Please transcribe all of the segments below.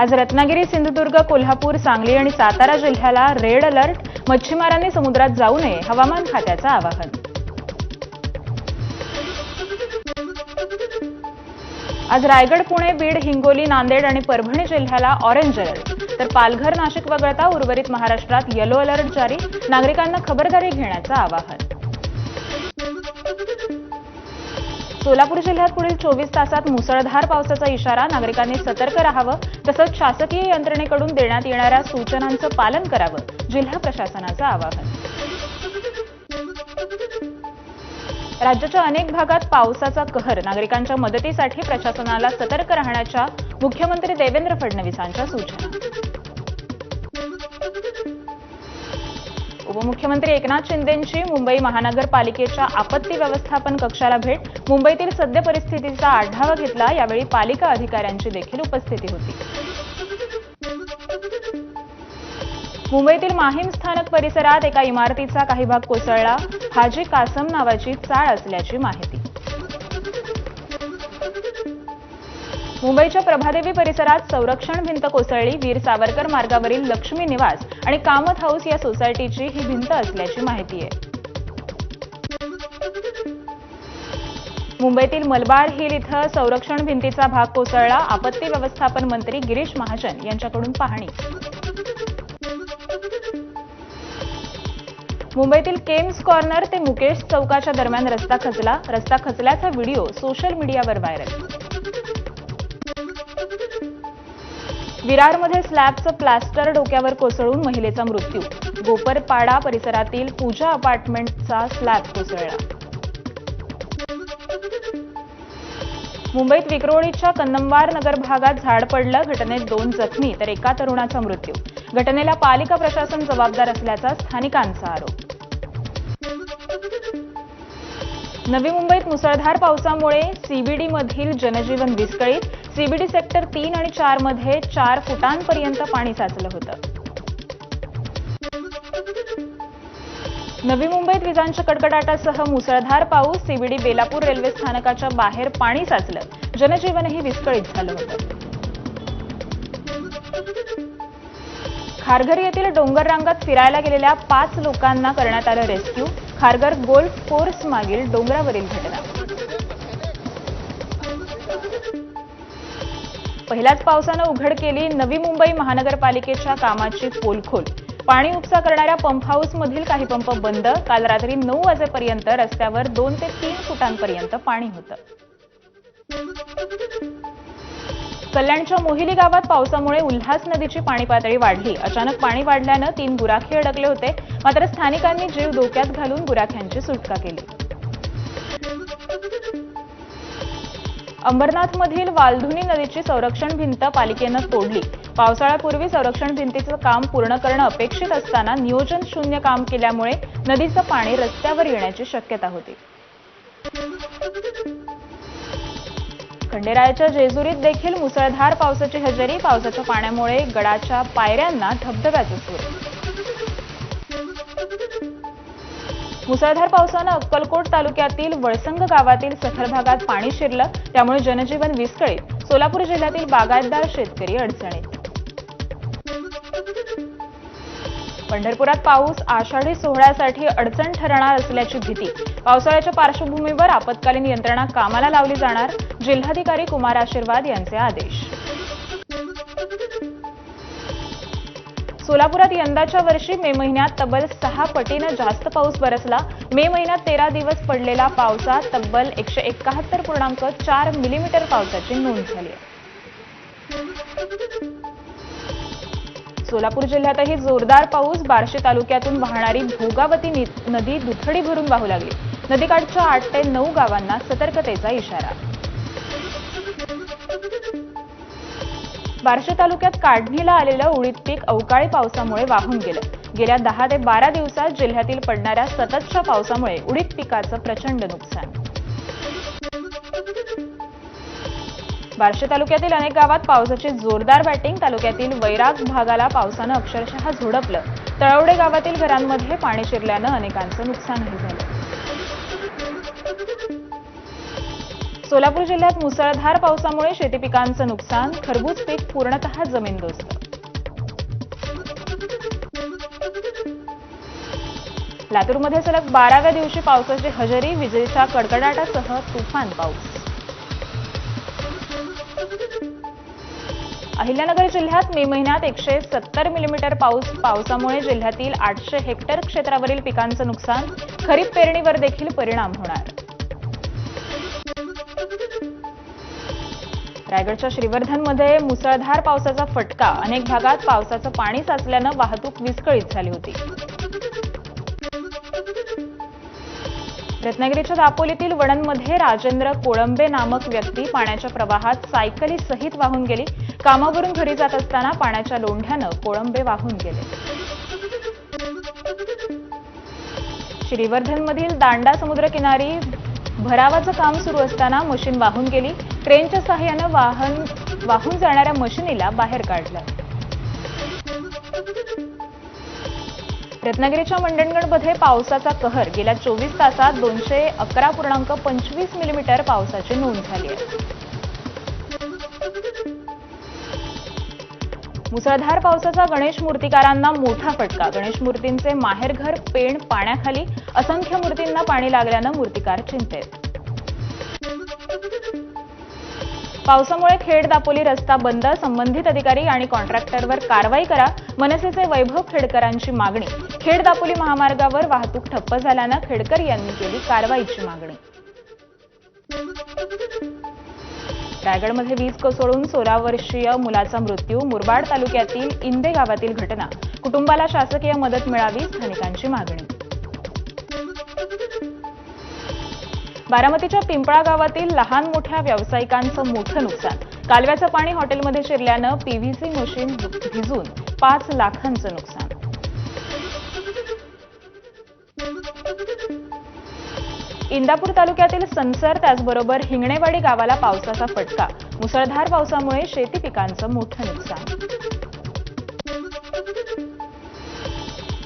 आज रत्नागिरी सिंधुदुर्ग कोल्हापूर सांगली आणि सातारा जिल्ह्याला रेड अलर्ट. मच्छीमारांनी समुद्रात जाऊ नये हवामान खात्याचं आवाहन. आज रायगड पुणे बीड हिंगोली नांदेड आणि परभणी जिल्ह्याला ऑरेंज अलर्ट. तर पालघर नाशिक वगळता उर्वरित महाराष्ट्रात येलो अलर्ट जारी. नागरिकांना खबरदारी घेण्याचं आवाहन. सोलापूर जिल्ह्यात पुढील चोवीस तासात मुसळधार पावसाचा इशारा नागरिकांनी सतर्क राहावं तसंच शासकीय यंत्रणेकडून देण्यात येणाऱ्या सूचनांचं पालन करावं जिल्हा प्रशासनाचं आवाहन. राज्याच्या अनेक भागात पावसाचा कहर नागरिकांच्या मदतीसाठी प्रशासनाला सतर्क राहण्याच्या मुख्यमंत्री देवेंद्र फडणवीसांच्या सूचना. उपमुख्यमंत्री एकनाथ शिंदेंची मुंबई महानगरपालिकेच्या आपत्ती व्यवस्थापन कक्षाला भेट मुंबईतील सद्य परिस्थितीचा आढावा घेतला यावेळी पालिका अधिकाऱ्यांची देखील उपस्थिती होती. मुंबईतील माहीम स्थानक परिसरात एका इमारतीचा काही भाग कोसळला. हाजी कासम नावाची चाळ असल्याची माहिती. मुंबईच्या प्रभादेवी परिसरात संरक्षण भिंत कोसळली. वीर सावरकर मार्गावरील लक्ष्मी निवास आणि कामत हाऊस या सोसायटीची ही भिंत असल्याची माहिती आहे. मुंबईतील मलबार हिल इथं संरक्षण भिंतीचा भाग कोसळला. आपत्ती व्यवस्थापन मंत्री गिरीश महाजन यांच्याकडून पाहणी. मुंबईतील केम्स कॉर्नर ते मुकेश चौकाच्या दरम्यान रस्ता खचला. रस्ता खचल्याचा व्हिडिओ सोशल मीडियावर व्हायरल. विरारमध्ये स्लॅबचं प्लास्टर डोक्यावर कोसळून महिलेचा मृत्यू. गोपरपाडा परिसरातील पूजा अपार्टमेंटचा स्लॅब कोसळला. मुंबईत विक्रोळीच्या कन्नमवार नगर भागात झाड पडलं घटनेत दोन जखमी तर एका तरुणाचा मृत्यू. घटनेला पालिका प्रशासन जबाबदार असल्याचा स्थानिकांचा आरोप. नवी मुंबईत मुसळधार पावसामुळे सीबीडीमधील जनजीवन विस्कळीत सीबीडी सेक्टर तीन आणि चारमध्ये चार फुटांपर्यंत पाणी साचलं होतं. नवी मुंबईत विजांच्या कडकडाटासह मुसळधार पाऊस सीबीडी बेलापूर रेल्वे स्थानकाच्या बाहेर पाणी साचलं. जनजीवनही विस्कळीत झालं होतं. खारघर येथील डोंगर रांगात फिरायला गेलेल्या पाच लोकांना करण्यात आलं रेस्क्यू. खारघर गोल्फ कोर्स मागील डोंगरावरील घटना. पहिल्याच पावसानं उघड केली नवी मुंबई महानगरपालिकेच्या कामाची पोलखोल. पाणी उपसा करणाऱ्या पंप हाऊसमधील काही पंप बंद. काल रात्री नऊ वाजेपर्यंत रस्त्यावर दोन ते तीन फुटांपर्यंत पाणी होतं. कल्याणच्या मोहिली गावात पावसामुळे उल्हास नदीची पाणी पातळी वाढली. अचानक पाणी वाढल्यानं तीन गुराखे अडकले होते. मात्र स्थानिकांनी जीव धोक्यात घालून गुराख्यांची सुटका केली. अंबरनाथमधील वालधुनी नदीची संरक्षण भिंत पालिकेनं तोडली. पावसाळ्यापूर्वी संरक्षण भिंतीचं काम पूर्ण करणं अपेक्षित असताना नियोजन शून्य काम केल्यामुळे नदीचं पाणी रस्त्यावर येण्याची शक्यता होती. खंडेरायाच्या जेजुरीत देखील मुसळधार पावसाची हजेरी पावसाच्या पाण्यामुळे गडाच्या पायऱ्यांना धबधब्याचं सूर मुसळधार पावसानं अक्कलकोट तालुक्यातील वळसंग गावातील सखल भागात पाणी शिरलं त्यामुळे जनजीवन विस्कळीत. सोलापूर जिल्ह्यातील बागायतदार शेतकरी अडचणीत. पंढरपुरात पाऊस आषाढी सोहळ्यासाठी अडचण ठरणार असल्याची भीती. पावसाळ्याच्या पार्श्वभूमीवर आपत्कालीन यंत्रणा कामाला लावली जाणार जिल्हाधिकारी कुमार आशीर्वाद यांचे आदेश. सोलापुरात यंदाच्या वर्षी मे महिन्यात तब्बल सहा पटीनं जास्त पाऊस बरसला. मे महिन्यात तेरा दिवस पडलेला पावसात तब्बल एकशे एकाहत्तर पूर्णांक चार मिलीमीटर पावसाची नोंद झाली आहे. सोलापूर जिल्ह्यातही जोरदार पाऊस बार्शी तालुक्यातून वाहणारी भोगावती नदी दुथडी भरून वाहू लागली. नदीकाठच्या आठ ते नऊ गावांना सतर्कतेचा इशारा बार्शी तालुक्यात काढणीला आलेलं उडीद पीक अवकाळी पावसामुळे वाहून गेलं. गेल्या दहा ते बारा दिवसात जिल्ह्यातील पडणाऱ्या सततच्या पावसामुळे उडीद पिकाचं प्रचंड नुकसान. बार्शी तालुक्यातील अनेक गावात पावसाची जोरदार बॅटिंग तालुक्यातील वैराग भागाला पावसानं अक्षरशः झोडपलं. तळवडे गावातील घरांमध्ये पाणी शिरल्यानं अनेकांचं नुकसानही झालं. सोलापूर जिल्ह्यात मुसळधार पावसामुळे शेती पिकांचं नुकसान खरबूज पीक पूर्णतः जमीनदोस्त. लातूरमध्ये सलग बाराव्या दिवशी पावसाची हजेरी विजेच्या कडकडाटासह तुफान पाऊस. अहिल्यानगर जिल्ह्यात मे महिन्यात एकशे सत्तर मिलीमीटर पाऊस पावसामुळे जिल्ह्यातील आठशे हेक्टर क्षेत्रावरील पिकांचं नुकसान खरीप पेरणीवर देखील परिणाम होणार. रायगडच्या श्रीवर्धनमध्ये मुसळधार पावसाचा फटका. अनेक भागात पावसाचं पाणी साचल्यानं वाहतूक विस्कळीत झाली होती. रत्नागिरीच्या दापोलीतील वणंदमध्ये राजेंद्र कोळंबे नामक व्यक्ती पाण्याच्या प्रवाहात सायकली सहित वाहून गेली. कामावरून घरी जात असताना पाण्याच्या लोंढ्यानं कोळंबे वाहून गेले. श्रीवर्धनमधील दांडा समुद्रकिनारी भरावाचं काम सुरू असताना मशीन वाहून गेली. क्रेनच्या सहाय्यानं वाहन वाहून जाणाऱ्या मशिनीला बाहेर काढलं. रत्नागिरीच्या मंडणगडमध्ये पावसाचा कहर. गेल्या चोवीस तासात दोनशे अकरा पूर्णांक पंचवीस मिलीमीटर पावसाची नोंद झाली आहे. मुसळधार पावसाचा गणेश मूर्तिकारांना मोठा फटका. गणेश मूर्तींचे माहेरघर पेण पाण्याखाली असंख्य मूर्तींना पाणी लागल्यानं मूर्तिकार चिंतेत. पावसामुळे खेड दापोली रस्ता बंद संबंधित अधिकारी आणि कॉन्ट्रॅक्टरवर कारवाई करा मनसेचे वैभव खेडकरांची मागणी. खेड दापोली महामार्गावर वाहतूक ठप्प झाल्यानं खेडकर यांनी केली कारवाईची मागणी. रायगडमध्ये वीज कोसळून सोळा वर्षीय मुलाचा मृत्यू मुरबाड तालुक्यातील इंदे गावातील घटना. कुटुंबाला शासकीय मदत मिळावी स्थानिकांची मागणी. बारामतीच्या पिंपळा गावातील लहान मोठ्या व्यावसायिकांचं मोठं नुकसान. कालव्याचं पाणी हॉटेलमध्ये शिरल्यानं पीव्हीसी मशीन भिजून पाच लाखांचं नुकसान. इंदापूर तालुक्यातील संसर त्याचबरोबर हिंगणेवाडी गावाला पावसाचा फटका. मुसळधार पावसामुळे शेती पिकांचं मोठं नुकसान.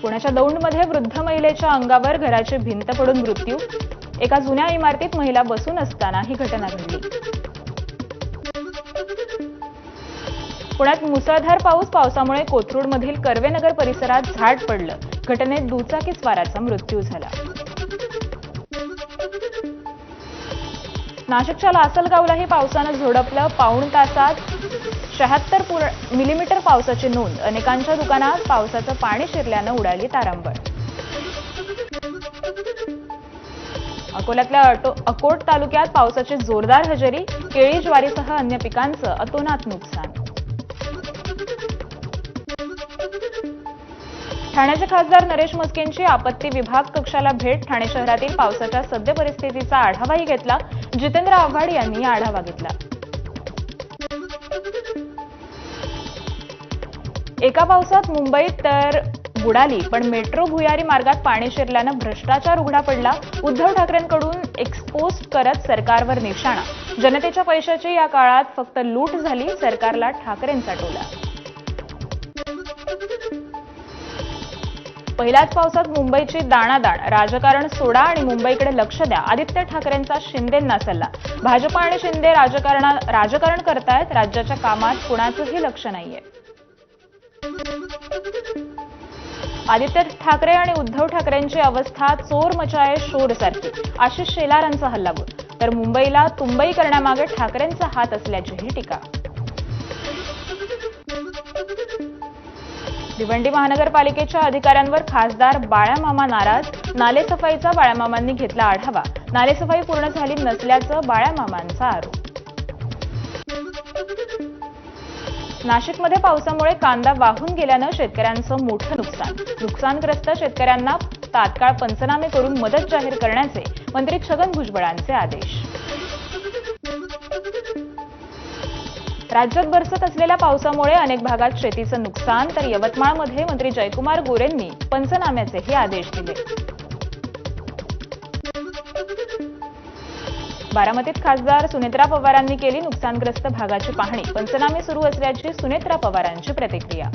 पुण्याच्या दौंडमध्ये वृद्ध महिलेच्या अंगावर घराची भिंत पडून मृत्यू. एका जुन्या इमारतीत महिला बसून असताना ही घटना घडली. पुण्यात मुसळधार पाऊस पावसामुळे कोथरूडमधील कर्वेनगर परिसरात झाड पडलं. घटनेत दुचाकी स्वाराचा मृत्यू झाला. नाशिकच्या लासलगावलाही पावसानं झोडपलं पाऊण तासात शहात्तर मिलीमीटर पावसाची नोंद. अनेकांच्या दुकानात पावसाचं पाणी शिरल्यानं उडाली तारांबळ. अकोल्यातल्या अटो- अकोट तालुक्यात पावसाची जोरदार हजेरी केळी ज्वारीसह अन्य पिकांचं अतोनात नुकसान. ठाण्याचे खासदार नरेश मस्केंची आपत्ती विभाग कक्षाला भेट ठाणे शहरातील पावसाच्या सद्य परिस्थितीचा आढावाही घेतला. जितेंद्र आव्हाड यांनी आढावा घेतला. एका पावसात मुंबईत तर बुडाली पण मेट्रो भुयारी मार्गात पाणी शिरल्यानं भ्रष्टाचार उघडा पडला. उद्धव ठाकरेंकडून एक्सपोज करत सरकारवर निशाणा. जनतेच्या पैशाची या काळात फक्त लूट झाली सरकारला ठाकरेंचा टोला. पहिल्याच पावसात मुंबईची दाणादाण. राजकारण सोडा आणि मुंबईकडे लक्ष द्या. आदित्य ठाकरेंचा शिंदेंना सल्ला. भाजप आणि शिंदे राजकारणा राजकारण करतायत राज्याच्या कामात कुणाचंही लक्ष नाहीये. आदित्य ठाकरे आणि उद्धव ठाकरेंची अवस्था चोर मचाये शोर सारखी. आशिष शेलारांचा हल्लाबोल. तर मुंबईला तुंबई करण्यामागे ठाकरेंचा हात असल्याचीही टीका. भिवंडी महानगरपालिकेच्या अधिकाऱ्यांवर खासदार बाळ्यामामा नाराज. नालेसफाईचा बाळ्यामामांनी घेतला आढावा. नालेसफाई पूर्ण झाली नसल्याचं बाळ्यामामांचा आरोप. नाशिकमध्ये पावसामुळे कांदा वाहून गेल्यानं शेतकऱ्यांचं मोठं नुकसान. नुकसानग्रस्त शेतकऱ्यांना तात्काळ पंचनामे करून मदत जाहीर करण्याचे मंत्री छगन भुजबळांचे आदेश. राज्यात बरसत असलेल्या पावसामुळे अनेक भागात शेतीचं नुकसान तर यवतमाळमध्ये मंत्री जयकुमार गोरेंनी पंचनाम्याचेही आदेश दिले. बारामतीत खासदार सुनेत्रा पवारांनी केली नुकसानग्रस्त भागाची पाहणी. पंचनामे सुरू असल्याची सुनेत्रा पवारांची प्रतिक्रिया.